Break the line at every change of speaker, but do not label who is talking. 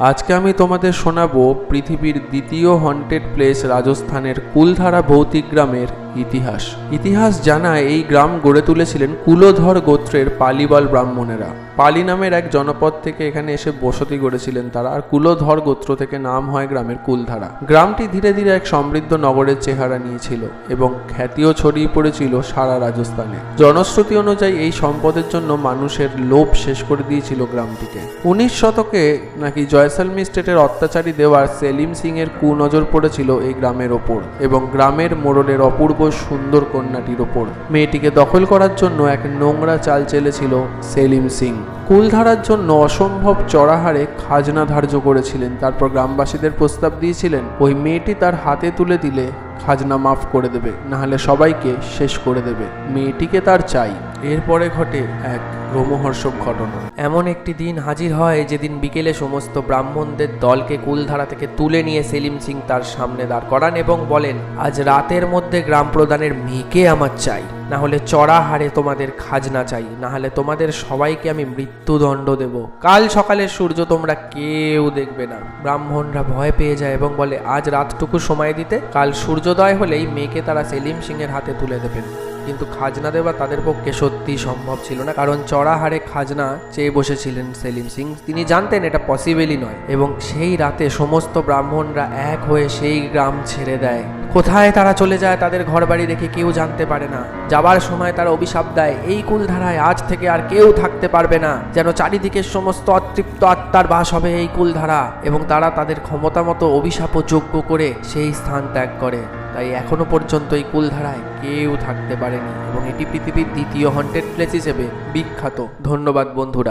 আজকে আমি তোমাদের শোনাবো পৃথিবীর দ্বিতীয় হন্টেড প্লেস রাজস্থানের কুলধারা ভৌতিক গ্রামের ইতিহাস। ইতিহাস জানায় এই গ্রাম গড়ে তুলেছিলেন কুলধর গোত্রের পালিবাল ব্রাহ্মণেরা। পালি নামের এক জনপদ থেকে এখানে এসে বসতি গড়েছিলেন তারা। আর কুলোধর গোত্র থেকে নাম হয় গ্রামের কুলধারা। গ্রামটি ধীরে ধীরে এক সমৃদ্ধ নগরের চেহারা নিয়েছিল এবং খ্যাতিও ছড়িয়ে পড়েছিল সারা রাজস্থানে। জনশ্রুতি অনুযায়ী এই সম্পদের জন্য মানুষের লোভ শেষ করে দিয়েছিল গ্রামটিকে। উনিশ শতকে নাকি জয়সালমি স্টেটের অত্যাচারী দেওয়ার সেলিম সিং এর কুনজর পড়েছিল এই গ্রামের ওপর এবং গ্রামের মোড়লের অপূর্ব সুন্দর কন্যাটির ওপর। মেয়েটিকে দখল করার জন্য এক নোংরা চাল চেলেছিল সেলিম সিং। কুলধারার জন্য অসম্ভব চড়াহারে খাজনা ধার্য করেছিলেন। তারপর গ্রামবাসীদের প্রস্তাব দিয়েছিলেন, ওই মেয়েটি তার হাতে তুলে দিলে খাজনা মাফ করে দেবে, নাহলে সবাইকে শেষ করে দেবে। মেয়েটিকে তার চাই। এরপরে ঘটে এক রোমহর্ষক ঘটনা।
এমন একটি দিন হাজির হয় যেদিন বিকেলে সমস্ত ব্রাহ্মণদের দলকে কুলধারা থেকে তুলে নিয়ে সেলিম সিং তার সামনে দাঁড় করান এবং বলেন, আজ রাতের মধ্যে গ্রাম প্রধানের মেয়েকে আমার চাই। না হলে চড়া হারে তোমাদের খাজনা চাই না হলে তোমাদের সবাইকে আমি মৃত্যুদণ্ড দেব। কাল সকালে সূর্য তোমরা কেউ দেখবে না। ব্রাহ্মণরা ভয় পেয়ে যায় এবং বলে, আজ রাতটুকু সময় দিতে? কাল সূর্যোদয় হলেই মেয়েকে তারা সেলিম সিংয়ের হাতে তুলে দেবেন। কিন্তু খাজনা দেওয়া তাদের পক্ষে সত্যি সম্ভব ছিল না, কারণ চড়া হারে খাজনা চেয়ে বসেছিলেন সেলিম সিং। তিনি জানতেন এটা পসিবলই নয় এবং সেই রাতে সমস্ত ব্রাহ্মণরা এক হয়ে সেই গ্রাম ছেড়ে দেয়। কোথায় তারা চলে যায় তাদের ঘরবাড়ি রেখে কেউ জানতে পারে না। যাবার সময় তারা অভিশাপ দেয়, এই কুলধারায় আজ থেকে আর কেউ থাকতে পারবে না। যেন চারিদিকের সমস্ত অতৃপ্ত আত্মার বাস হবে এই কুলধারা। এবং তারা তাদের ক্ষমতা মতো অভিশাপও যোগ্য করে সেই স্থান ত্যাগ করে। তাই এখনও পর্যন্ত এই কুলধারায় কেউ থাকতে পারেনি। এবং এটি পৃথিবীর দ্বিতীয় হন্টেড প্লেস হিসেবে বিখ্যাত। ধন্যবাদ বন্ধুরা।